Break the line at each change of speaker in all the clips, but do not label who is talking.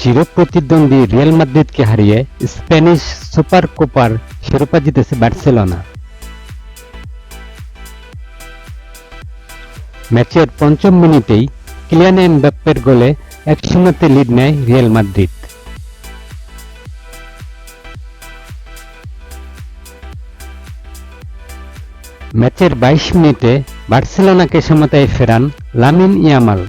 চিরপ্রতিদ্বন্দ্বী Real মাদ্রিদকে হারিয়ে Spanish super কোপার শিরোপা জিতেছে বার্সেলোনা। ম্যাচের পঞ্চম মিনিটেই কিলিয়ান এমবাপ্পের গোলে এক শূন্যতে লিড নেয় রিয়াল মাদ্রিদ। ম্যাচের বাইশ মিনিটে বার্সেলোনাকে সমতায় ফেরান লামিন ইয়ামাল।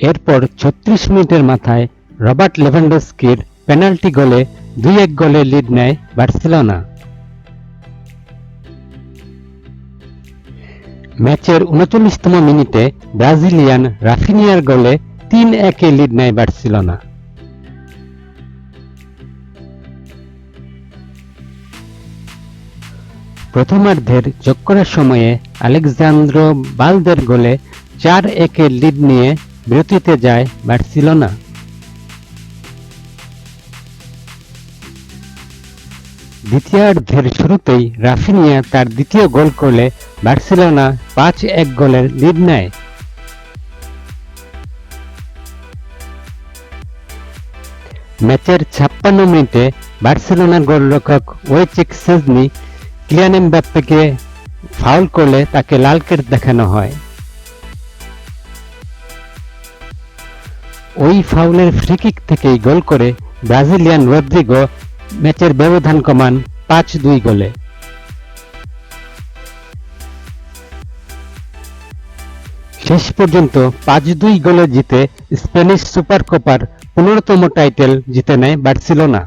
এরপর ছত্রিশ মিনিটের মাথায় রবার্ট লেভানডস্কির পেনাল্টি গোলে দুই এক গোলে লিড নেয় বার্সেলোনা। ম্যাচের উনচল্লিশতম মিনিটে ব্রাজিলিয়ান রাফিনিয়ার গোলে তিন একে লিড নেয় বার্সেলোনা। প্রথমার্ধের যোগ করার সময়ে আলেকজান্দ্র বালদের গোলে চার একে লিড নিয়ে বিরতিতে যায় বার্সেলোনা দ্বিতীয়ার্ধের শুরুতেই রাফিনিয়া তার দ্বিতীয় গোল করলে বার্সেলোনা পাঁচ এক গোলের লিড নেয়। ম্যাচের ছাপ্পান্ন মিনিটে বার্সেলোনার গোলরক্ষক ওয়েচিক সেজনি কিলিয়ান এমবাপ্পেকে ফাউল করলে তাকে লাল কার্ড দেখানো হয়। ওই ফাউলের ফ্রিকিক থেকেই গোল করে ব্রাজিলিয়ান রদ্রিগো ম্যাচের ব্যবধান কমান পাঁচ দুই গোলে। শেষ পর্যন্ত পাঁচ দুই গোলে জিতে স্প্যানিশ সুপার কোপার পনেরোতম টাইটেল জিতে নেয় বার্সেলোনা।